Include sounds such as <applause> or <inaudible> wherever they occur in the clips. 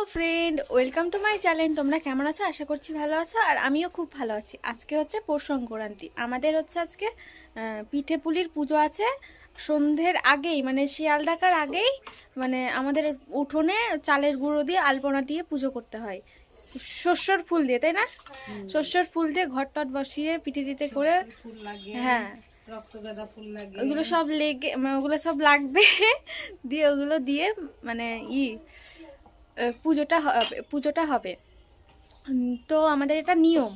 Hello friend welcome to my channel. তোমরা কেমন আছো? আশা করছি ভালো আছো আর আমিও খুব ভালো আছি। আজকে হচ্ছে পৌষ সংক্রান্তি। আমাদের হচ্ছে আজকে পিঠে পুলির পুজো আছে। সন্ধ্যের আগেই মানে শিয়াল ডাকার আগেই মানে আমাদের উঠোনে চালের গুঁড়ো দিয়ে আলপনা দিয়ে পুজো করতে হয়। শস্যর ফুল দিয়ে তাই না? শস্যর ফুল দিয়ে ঘর টট বসিয়ে পিঠে টিঠে করে হ্যাঁ। ওগুলো সব লেগে মানে ওগুলো সব লাগবে। <laughs> দিয়ে ওগুলো দিয়ে মানে ই পুজোটা পুজোটা হবে। তো আমাদের এটা নিয়ম।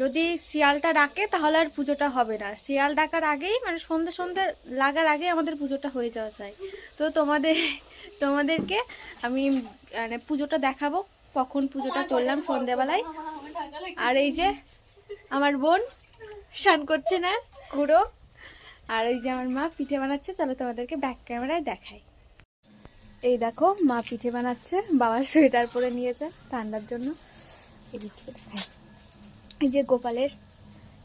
যদি শিয়ালটা ডাকে তাহলে আর পুজোটা হবে না। শিয়াল ডাকার আগেই মানে সন্ধে সন্ধে লাগার আগে আমাদের পুজোটা হয়ে যাওয়া চাই। তো তোমাদের, তোমাদেরকে আমি মানে পুজোটা দেখাবো, কখন পুজোটা করলাম সন্ধ্যেবেলায়। আর এই যে আমার বোন স্নান করছে না ঘুরো আর ওই যে আমার মা পিঠে বানাচ্ছে, চলো তোমাদেরকে ব্যাক ক্যামেরায় দেখাই। এই দেখো মা পিঠে বানাচ্ছে বাবা সোয়েটার পরে নিয়েছে ঠান্ডার জন্য। এই যে গোপালের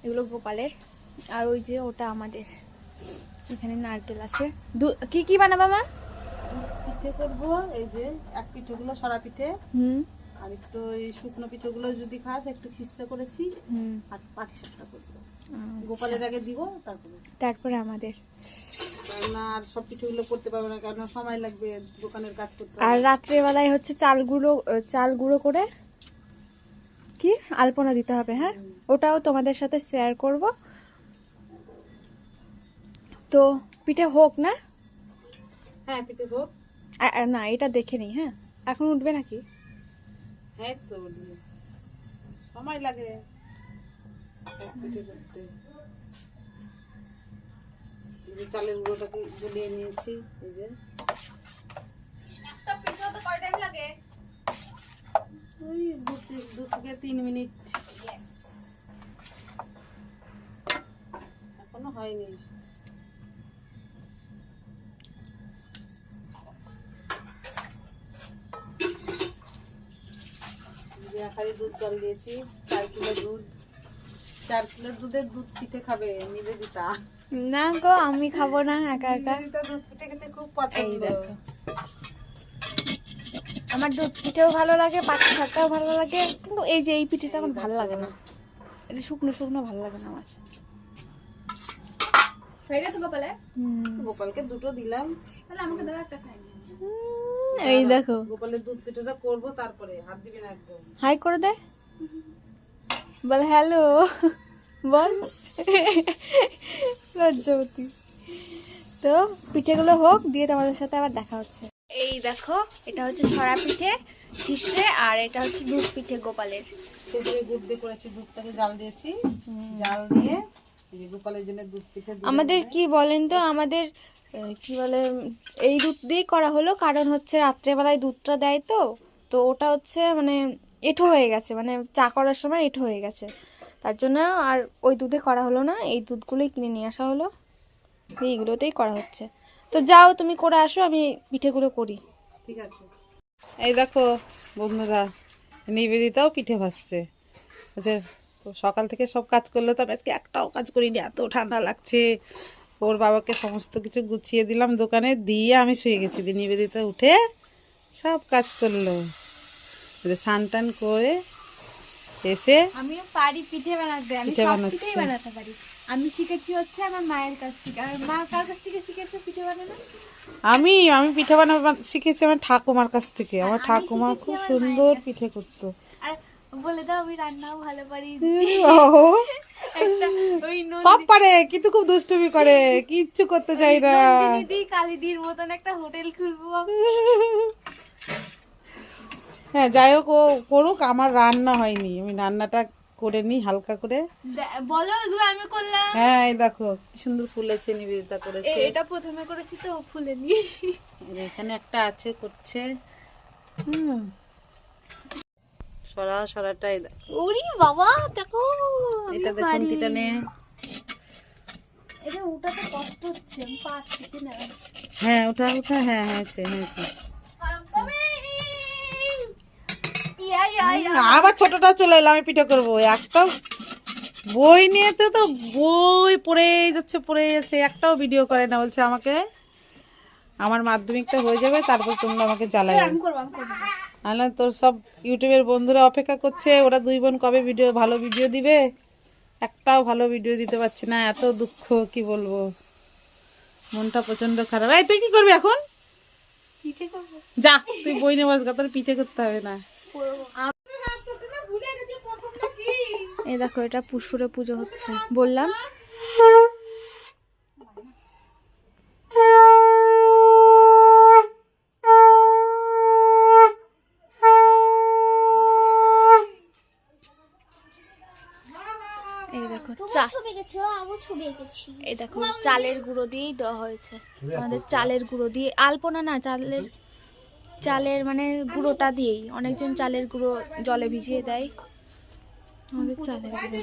এগুলো গোপালের আর ওই যে ওটা আমাদের। এখানে নারকেল আছে। কি কি বানাবা মা? পিঠে করব এই যে এক পিঠেগুলো সরা পিঠে। হুম। আর একটু এই শুকনো পিঠেগুলো যদি খাস একটু খিস্সা করেছি হুম। আর পাটি সাপটা করব। আচ্ছা। গোপালের আগে দিব তারপরে তারপরে আমাদের। না আর সব পিঠেগুলো করতে পারবে না কারণ সময় লাগবে দোকানের কাজ করতে। আর। রাত্রেবেলায় হচ্ছে চাল গুঁড়ো চাল গুঁড়ো করে কি আলপনা দিতে হবে হ্যাঁ? ওটাও তোমাদের সাথে শেয়ার করব। তো পিঠে হোক না? হ্যাঁ পিঠে হোক। না এটা দেখে নিই হ্যাঁ? এখন উঠবে নাকি? হ্যাঁ তো সময় লাগে। পিঠে করতে। এই যে চালের গুঁড়োটাকে গলিয়ে নিয়েছি, এই যে। দু থেকে তিন মিনিট। এখনও হয়নি। আখারি দুধ জল দিয়েছি, চার কিলো দুধ। চার কিলো দুধের দুধ পিঠে খাবে, নিবেদিতা। না গো আমি খাব না একা একা। দুধ পিঠে খেতে খুব পছন্দ। আমার দুধ পিঠেও ভালো লাগে পাটি শাকটাও ভালো লাগে কিন্তু এই যে এই পিঠেটা আমার ভালো লাগে না। এটা শুকনো শুকনো ভালো লাগে না আমার। হয়ে গেছে গোপালে গোপালকে দুটো দিলাম। তাহলে আমাকে দাও একটা খাই এই দেখো। গোপালের দুধ পিঠেটা করব তারপরে হাত দিবি না একদম। হাই করে দে। বল হ্যালো। বল। লজ্জাবতী তো পিঠেগুলো হোক দিয়ে তোমাদের সাথে আবার দেখা হচ্ছে। এই দেখো এটা হচ্ছে সরা পিঠে হিসে আর এটা হচ্ছে দুধ পিঠে গোপালের। সেদিকে গুড় দিয়ে করেছি দুধটাকে জাল দিয়েছি। জাল দিয়ে গোপালের জন্য দুধ পিঠে আমাদের কি বলেন তো আমাদের কি বলে এই দুধ দিয়েই করা হলো কারণ হচ্ছে রাত্রেবেলায় দুধটা দেয় তো তো ওটা হচ্ছে মানে এঁঠো হয়ে গেছে মানে চা করার সময় এঁঠো হয়ে গেছে। তার জন্য আর ওই দুধে করা হলো না, এই দুধগুলোই কিনে নিয়ে আসা হলো। এইগুলোতেই করা হচ্ছে। তো যাও, তুমি করে আসো, আমি পিঠেগুলো করি। ঠিক আছে। এই দেখো, বন্ধুরা, নিবেদিতাও পিঠে ভাসছে আচ্ছা সকাল থেকে সব কাজ করলে তো আমি আজকে একটাও কাজ করিনি, এত ঠান্ডা লাগছে। ওর বাবাকে সমস্ত কিছু গুছিয়ে দিলাম দোকানে, দিয়ে আমি শুয়ে গেছি। দিয়ে নিবেদিতা উঠে সব কাজ করল। স্নান টান করে এসে আমিও পারি পিঠে বানাতে। আমি সব পিঠেই বানাতে পারি। আমি শিখেছি হচ্ছে আমার মায়ের কাছ থেকে। আর মা কার কাছ থেকে শিখেছে পিঠে বানানো? আমি আমি পিঠে বানাবো শিখেছি আমার ঠাকুমার কাছ থেকে। আমার ঠাকুমা খুব সুন্দর পিঠে করতো। আর বলে দাও আমি রান্নাও ভালো পারি। সব পারে কিন্তু খুব দুষ্টুমি করে। কিচ্ছু করতে চাই না। নন্দিনী কালিদির মতন একটা হোটেল খুলবো। <laughs> হ্যাঁ যাই হোক ও করুক আমার রান্না হয়নি। আমি রান্নাটা করে নিই হালকা করে। বলো এগুলো আমি করলাম। হ্যাঁ এই দেখো কি সুন্দর ফুলেছে নিবেদিতা করেছে। এটা প্রথমে করেছি তো ফুলেনি এখানে একটা আছে করছে। হুম। সরা সরাটাই দেখ। ওরে বাবা দেখো এটা দেখুন পারি। এটা ওটাতে কষ্ট হচ্ছে আমি পারছি না হ্যাঁ ওটা ওটা হ্যাঁ হয়েছে হয়েছে। আবার ছোটটা চলে এলাম আমি পিঠে করব। একটাও বই নিয়ে তো বই পড়েই যাচ্ছে পড়ে যাচ্ছে। একটাও ভিডিও করে না বলছে আমাকে। আমার মাধ্যমিকটা হয়ে যাবে তারপর তোমরা আমাকে জ্বালাবে। আমি আনলাম তোর সব ইউটিউবের বন্ধুরা অপেক্ষা করছে ওরা দুই বোন কবে ভিডিও ভালো ভিডিও দিবে? একটাও ভালো ভিডিও দিতে পারছি না এত দুঃখ কি বলব? মনটা প্রচণ্ড খারাপ। এই তুই কি করবি এখন? যা তুই বই নেবাস বস গা, তোর পিঠে করতে হবে না। এই দেখো এটা পুশুরে পুজো হচ্ছে। বললাম? এই দেখো চা ছবি এঁকেছো আমিও ছবি এঁকেছি এই দেখো চালের গুঁড়ো দিয়েই দেওয়া হয়েছে। আমাদের চালের গুঁড়ো দিয়ে আলপনা না চালের চালের মানে গুঁড়োটা দিয়েই, অনেকজন চালের গুঁড়ো জলে ভিজিয়ে দেয়। আমাদের চালের গুঁড়ো।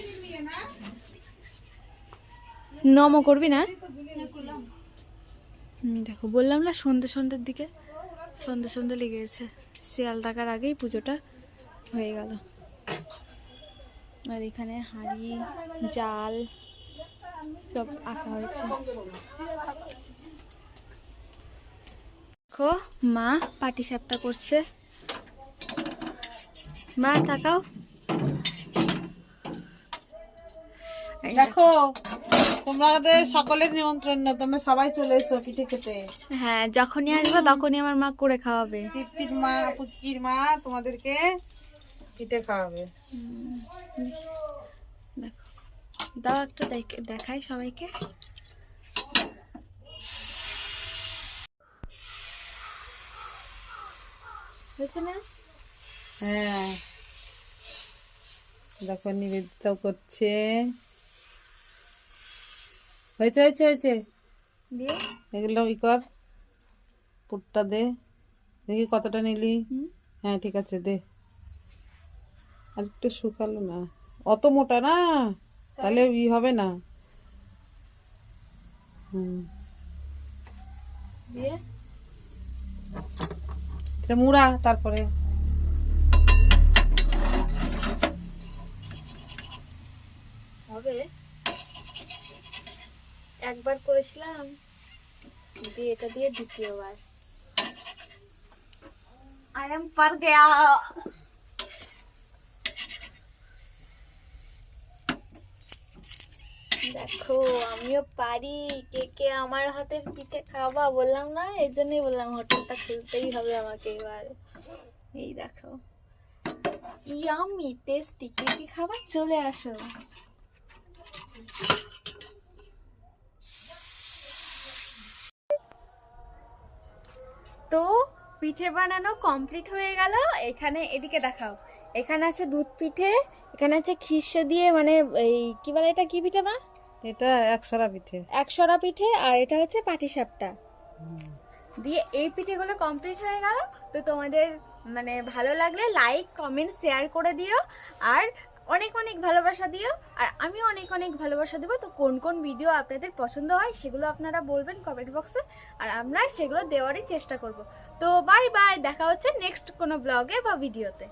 নম করবি না? দেখো, বললাম না সন্ধ্যে সন্ধ্যের দিকে? সন্ধ্যে সন্ধ্যে লেগে গেছে শিয়াল ডাকার আগেই পুজোটা হয়ে গেল। আর এখানে হাঁড়ি, জাল সব আঁকা হয়েছে। দেখো মা পাটি সাপটা করছে। মা তাকাও। দেখো তোমাদের সকলের নিমন্ত্রণ না তোমরা সবাই চলে এসো পিঠে খেতে। হ্যাঁ যখনই আসব তখনই আমার মা করে খাওয়াবে। তৃপ্তির মা পুচকির মা তোমাদেরকে পিঠে খাওয়াবে। দেখো। দাও একটা দেখ- দেখাই সবাইকে। হয়েছে না? হ্যাঁ। দেখো নিবেদিত করছে। হয়েছে হয়েছে হয়েছে। দিয়ে? এগুলো ই কর। পুরটা দে। দেখি কতটা নিলি। হ্যাঁ ঠিক আছে দে। আর একটু শুকালো না। অত মোটা না। তাহলে ই হবে না। হুম। দিয়ে? এটা মুড়া তারপরে হবে একবার করেছিলাম দিয়ে এটা দিয়ে দ্বিতীয়বার। আই এম পার গয়া দেখো, আমিও পারি। কে কে আমার হাতের পিঠে খাওয়া বললাম না? এর জন্যই বললাম হোটেলটা খুলতেই হবে আমাকে এবার। এই দেখো। ইয়ামি টেস্টি কে কি খাবার? চলে আসো। তো, পিঠে বানানো কমপ্লিট হয়ে গেল। এখানে, এদিকে দেখাও। এখানে আছে দুধ পিঠে, এখানে আছে খিসে দিয়ে মানে এই, কি বলে এটা? কি পিঠে মা? এটা একশরা পিঠে। একশরা পিঠে আর এটা হচ্ছে পাটিসাপটা দিয়ে এই পিঠেগুলো কমপ্লিট হয়ে গেল। তো তোমাদের মানে ভালো লাগলে লাইক কমেন্ট শেয়ার করে দিও। আর অনেক অনেক ভালোবাসা দিও। আর আমি অনেক অনেক ভালোবাসা দেবো। তো কোন কোন ভিডিও আপনাদের পছন্দ হয় সেগুলো আপনারা বলবেন কমেন্ট বক্সে আর আমরা সেগুলো দেওয়ারই চেষ্টা করব। তো বাই বাই দেখা হচ্ছে নেক্সট কোনো ব্লগে বা ভিডিওতে